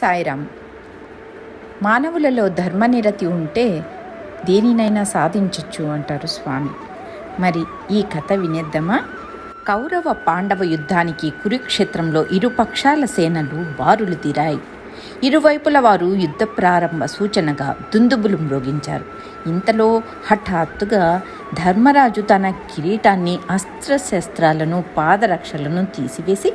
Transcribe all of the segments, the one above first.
సాయిరామ్ మానవులలో ధర్మనిరతి ఉంటే దేనినైనా సాధించవచ్చు అంటారు స్వామి. మరి ఈ కథ వినేద్దామా? కౌరవ పాండవ యుద్ధానికి కురుక్షేత్రంలో ఇరు పక్షాల సేనలు బారులు తీరాయి. ఇరువైపుల వారు యుద్ధ ప్రారంభ సూచనగా దుందుబులు మ్రోగించారు. ఇంతలో హఠాత్తుగా ధర్మరాజు తన కిరీటాన్ని అస్త్రశస్త్రాలను పాదరక్షలను తీసివేసి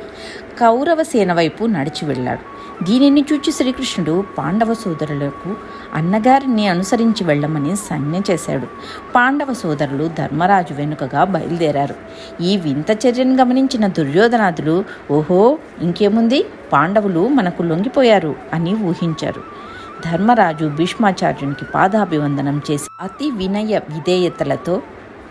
కౌరవ సేన వైపు నడిచి వెళ్ళాడు. దీనిని చూచి శ్రీకృష్ణుడు పాండవ సోదరులకు అన్నగారిని అనుసరించి వెళ్ళమని సంజ్ఞ చేశాడు. పాండవ సోదరులు ధర్మరాజు వెనుకగా బయలుదేరారు. ఈ వింత చర్యను గమనించిన దుర్యోధనాథులు ఓహో ఇంకేముంది? పాండవులు మనకు లొంగిపోయారు అని ఊహించారు. ధర్మరాజు భీష్మాచార్యునికి పాదాభివందనం చేసి అతి వినయ విధేయతలతో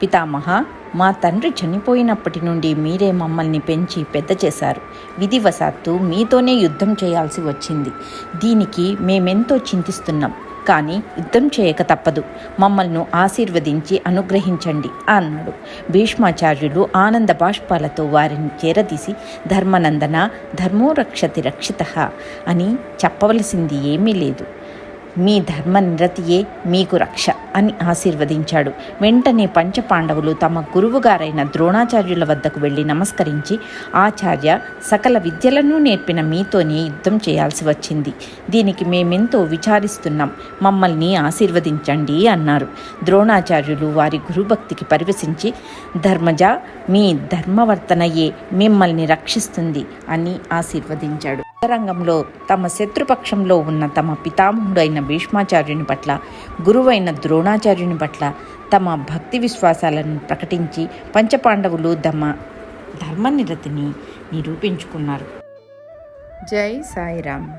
పితామహ మా తండ్రి చనిపోయినప్పటి నుండి మీరే మమ్మల్ని పెంచి పెద్ద చేశారు. విధివశాత్తు మీతోనే యుద్ధం చేయాల్సి వచ్చింది. దీనికి మేమెంతో చింతిస్తున్నాం. కానీ యుద్ధం చేయక తప్పదు. మమ్మల్ని ఆశీర్వదించి అనుగ్రహించండి అన్నాడు. భీష్మాచార్యులు ఆనంద బాష్పాలతో వారిని చేరదీసి ధర్మనందన ధర్మోరక్షతి రక్షిత అని చెప్పవలసింది ఏమీ లేదు. మీ ధర్మ నిరతియే మీకు రక్ష అని ఆశీర్వదించాడు. వెంటనే పంచపాండవులు తమ గురువుగారైన ద్రోణాచార్యుల వద్దకు వెళ్ళి నమస్కరించి ఆచార్య సకల విద్యలను నేర్పిన మీతోనే యుద్ధం చేయాల్సి వచ్చింది. దీనికి మేమెంతో విచారిస్తున్నాం. మమ్మల్ని ఆశీర్వదించండి అన్నారు. ద్రోణాచార్యులు వారి గురుభక్తికి పరివశించి ధర్మజ మీ ధర్మవర్తనయే మిమ్మల్ని రక్షిస్తుంది అని ఆశీర్వదించాడు. రంగంలో తమ శత్రుపక్షంలో ఉన్న తమ పితామహుడైన భీష్మాచార్యుని పట్ల గురువైన ద్రోణాచార్యుని పట్ల తమ భక్తి విశ్వాసాలను ప్రకటించి పంచపాండవులు తమ ధర్మనిరతిని నిరూపించుకున్నారు. జై సాయిరామ్.